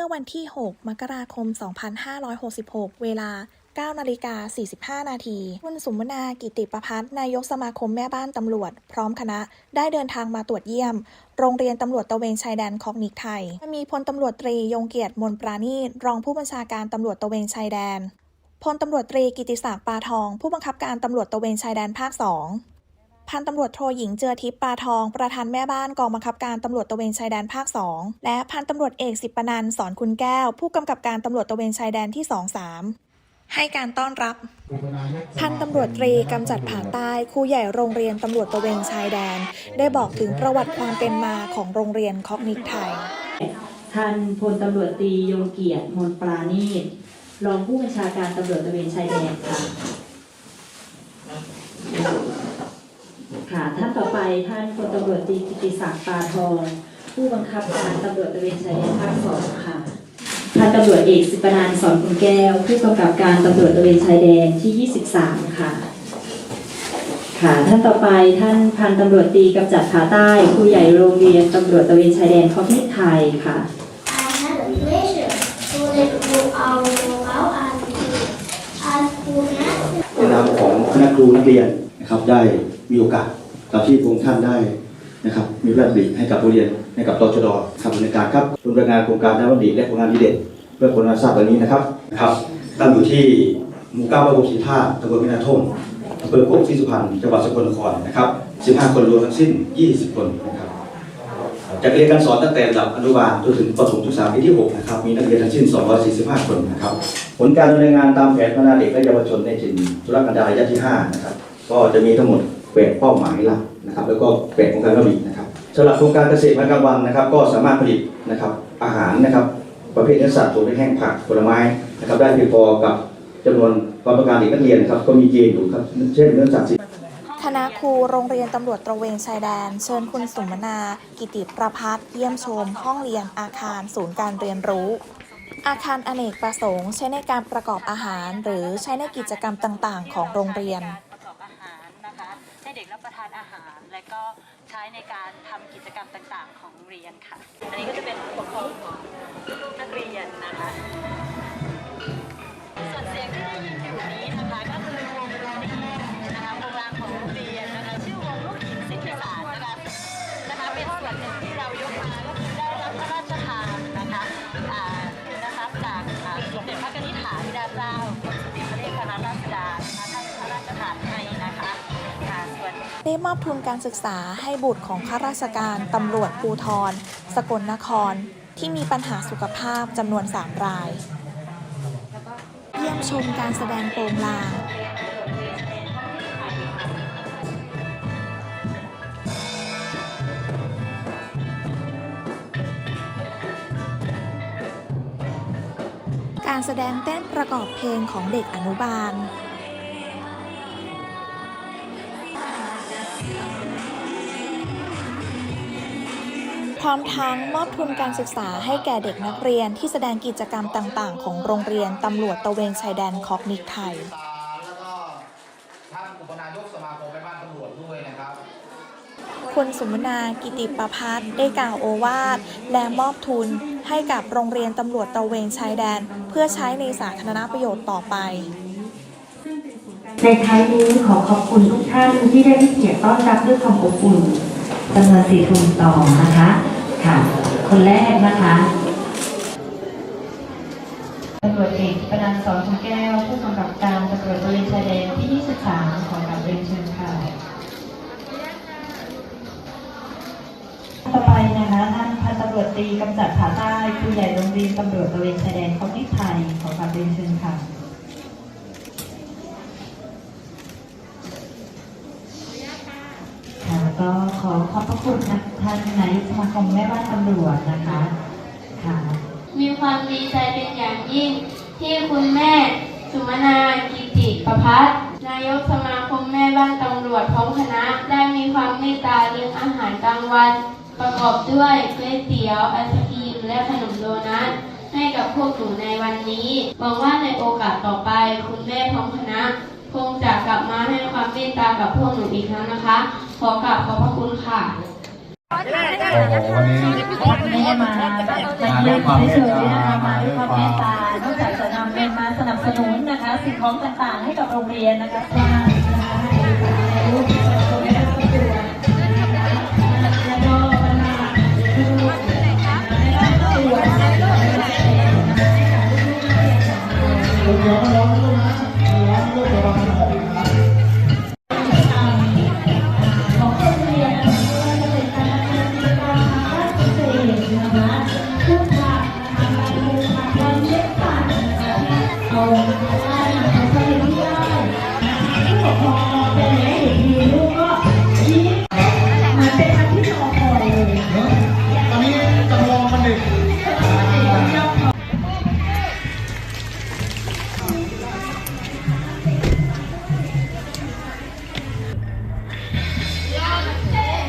มื่อวันที่ 6 มกราคม 2566 เวลา9นาฬิกา 45 นาที คุณสุมนา กิติประพัฒน์นายกสมาคมแม่บ้านตำรวจ พร้อมคณะ ได้เดินทางมาตรวจเยี่ยม โรงเรียนตำรวจตะเวนชายแดนคอกนิกไทย มีพลตำรวจตรียงเกียรติมนปราณีรองผู้บัญชาการตำรวจตะเวนชายแดน พลตำรวจตรีกิติศักดิ์ปาทอง ผู้บังคับการตำรวจตะเวนชายแดนภาค 2 พันตำรวจโทหญิงเจือทิพย์ปาทอง ประธานแม่บ้านกองบังคับการตำรวจตะเวนชายแดนภาค 2 และพันตำรวจเอกสิบปนันสอนคุณแก้ว ผู้กำกับการตำรวจตะเวนชายแดนที่ 2-3 ให้การต้อนรับ พันตำรวจตรีกำจัดผ่าใต้ครูใหญ่โรงเรียนตำรวจตะเวนชายแดน ได้บอกถึงประวัติความเป็นมาของโรงเรียนคอกนิกไทยท่านพลตำรวจตรียงเกียรติมนปราณีรองผู้บัญชาการตำรวจตะเวนชายแดนค่ะ ท่านต่อไปท่านพลตำรวจตรีกิติศักดิ์ปาทอง ผู้บังคับการตำรวจตระเวนชายแดนภาคสองค่ะท่านตำรวจเอกสิปนานท์สอนคุณแก้ว ผู้กำกับการตำรวจตระเวนชายแดนที่ 23 ค่ะ ค่ะ ท่านต่อไปท่านพันตำรวจตรีกำจัดผาใต้ครูใหญ่โรงเรียนตำรวจตระเวนชายแดนคอมมิไทยค่ะ I had a pleasure to let go our mobile and and who has ในนามของคณะครูนักเรียนนะครับได้มีโอกาส ตามที่พระองค์ท่านได้นะครับมีพระราชดำริให้กับโรงเรียนให้กับตชดทำในการครับรุนรายงานโครงการน้ำวันดีและโครงงานดีเด่นเพื่อคนมาทราบวันนี้นะครับนะครับตั้งอยู่ที่หมู่เก้าบ้านโพสีท่าตำบลมินาทมอำเภอโคกศรีสุพรรณจังหวัดสกลนครนะครับ15 คนรวมทั้งสิ้น 20 คนนะครับจะเรียนการสอนตั้งแต่ระดับอนุบาลจนถึงประถมศึกษาปีที่ 6 นะครับ มีนักเรียนทั้งสิ้น 245 คนนะครับ ผลการดำเนินงานตามแผนพัฒนาเด็กและเยาวชนในถิ่นธุรกันดารระยะที่ 5 นะครับ ก็จะมีทั้งหมด 8เป้าหมายหลักนะครับ แล้วก็8โครงการระบินะครับสำหรับโครงการเกษตรวันกลางวันนะครับ ก็สามารถผลิตนะครับอาหารนะครับ ประเภทเนื้อสัตว์ถั่วแห้งผักผลไม้นะครับ ได้เพียงพอกับจำนวนความต้องการเด็กนักเรียนนะครับก็มีเกณฑ์อยู่ครับเช่นเนื้อสัตว์คณะครูโรงเรียนตำรวจตระเวนชายแดน เชิญคุณสุมนา กิติประพัฒน์เยี่ยมชม ห้องเรียนอาคารศูนย์การเรียนรู้ อาคารอเนกประสงค์ ใช้ในการประกอบอาหาร หรือใช้ในกิจกรรมต่าง ๆ ของโรงเรียน ให้เด็กรับประทานอาหาร และก็ใช้ในการทำกิจกรรมต่างๆ ของเรียนค่ะ อันนี้ก็จะเป็นปกครองของลูกนักเรียนนะคะ ได้มอบทุนการศึกษาให้บุตรของข้าราชการตำรวจภูทร สกลนคร ที่มีปัญหาสุขภาพจำนวน 3 ราย เยี่ยมชมการแสดงโปรงลางการแสดงเต้นประกอบเพลงของเด็กอนุบาล พร้อมทั้งมอบทุนการศึกษาให้แก่เด็กนักเรียนที่แสดงกิจกรรมต่าง ๆ ของโรงเรียนตำรวจตะเวนชายแดนคอกนิกไทย ท่านอุปนายกสมาคมแม่บ้านตำรวจด้วยนะครับ คุณสมนากิติประพัฒน์ได้กล่าวโอวาทและมอบทุนให้กับโรงเรียนตำรวจตะเวนชายแดน เพื่อใช้ในสาธารณประโยชน์ต่อไป ในท้ายนี้ขอขอบคุณทุกท่านที่ได้ให้เกียรติต้อนรับด้วยความอบอุ่นจำนวนสี่ทุนต่อนะคะ ค่ะ คนแรกนะคะตำรวจเอกปนันท์สอนคุณแก้ว ผู้กำกับการตำรวจตระเวนชายแดนที่ 23 ของการเรียนเชิญค่ะ ต่อไปนะคะท่านพันตำรวจตรีกำจัดผาใต้ครูใหญ่โรงเรียนตำรวจตระเวนชายแดนของที่ไทยของการเรียนเชิญค่ะ ค่ะ ก็ขอขอบพระคุณนะท่านนายกสมาคมแม่บ้านตำรวจนะคะค่ะมีความดีใจเป็นอย่างยิ่ง ที่คุณแม่ สุมนากิติประพัฒนายกสมาคมแม่บ้านตำรวจพร้อมคณะ ได้มีความเมตตาเลี้ยงอาหารกลางวัน ประกอบด้วยก๋วยเตี๋ยวไอศกรีมและขนมโดนัทให้กับพวกหนูในวันนี้หวังว่าในโอกาสต่อไป คุณแม่พร้อมคณะ คงจะกลับมาให้ความเมตตากับพวกหนูอีกครั้งนะคะ ขอกราบขอบพระคุณค่ะโอ้โหวันนี้ไม่ได้มาแบบมาเยี่ยมเฉยๆนะคะมาด้วยความเมตตานอกจากจะนำเงินมาสนับสนุนนะคะ สิ่งของต่างๆ ให้กับโรงเรียนนะคะ